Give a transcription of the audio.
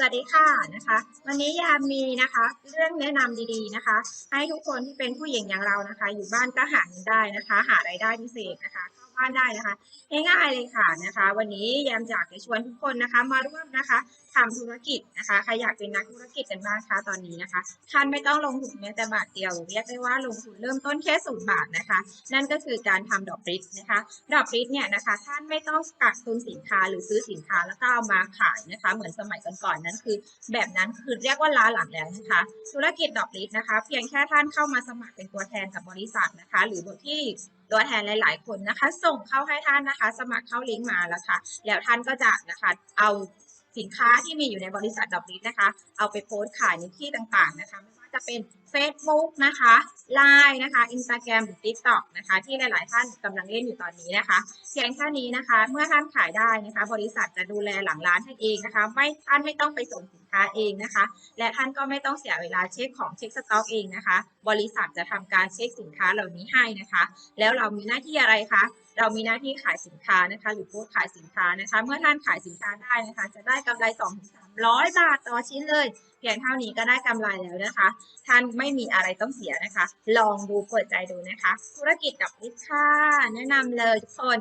สวัสดีค่ะนะคะ วันนี้ยามมีนะคะ เรื่องแนะนำดีๆนะคะ ให้ทุกคนที่เป็นผู้หญิงอย่างเรานะคะ อยู่บ้านก็หาเงินได้นะคะ หารายได้พิเศษนะคะ บ้านได้นะคะ ง่ายๆเลยค่ะนะคะ วันนี้ยามอยากจะชวนทุกคนนะคะ มาร่วมนะคะทำธุรกิจนะคะใครอยากเป็นนักธุรกิจกันบ้างคะตอนนี้นะคะท่านไม่ต้องลงทุนแม้แต่บาทเดียวเรียกได้ว่าลงทุนเริ่มต้นแค่ศูนย์บาทนะคะ นั่นก็คือการทำดอกบริกนะคะ ดอกบริกเนี่ยนะคะ ท่านไม่ต้องกักตุนสินค้าหรือซื้อสินค้าแล้วก็เอามาขายนะคะ เหมือนสมัยก่อนๆนั้นคือ แบบนั้นคือเรียกว่าล้าหลังแล้วนะคะ ธุรกิจดอกบริกนะคะ เพียงแค่ท่านเข้ามาสมัครเป็นตัวแทนกับบริษัทนะคะ หรือที่ ตัวแทนหลาย ๆ คนนะคะ ส่งเข้าให้ท่านนะคะ สมัครเข้าลิงก์มาแล้วค่ะ แล้วท่านก็จะนะคะเอาสินค้าที่มีอยู่ในบริษัทดอกบริกนะคะ เอาไปโพสต์ขายในที่ต่างๆนะคะไม่ว่าจะเป็น Facebook นะคะ Line นะคะ Instagram หรือ TikTok นะคะ ที่หลาย ๆ ท่านกำลังเล่นอยู่ตอนนี้นะคะเพียงแค่นี้นะคะ เมื่อท่านขายได้นะคะ บริษัทจะดูแลหลังร้านให้เองนะคะ ไม่ท่านไม่ต้องไปส่งสิ ค้าเองนะคะ และท่านก็ไม่ต้องเสียเวลาเช็คของเช็คสต็อกเองนะคะ บริษัทจะทำการเช็คสินค้าเหล่านี้ให้นะคะ แล้วเรามีหน้าที่อะไรคะเรามีหน้าที่ขายสินค้านะคะหรือพสต์ขายสินค้านะคะ เมื่อท่านขายสินค้าได้นะคะ จะได้กำไร2 3 0 0บาทต่อชิ้นเลย เพียงเท่านี้ก็ได้กำไรแล้วนะคะ ท่านไม่มีอะไรต้องเสียนะคะ ลองดูเปิดใจดูนะคะ ธุรกิจกับลิค่ะแนะนำเลยทุกคน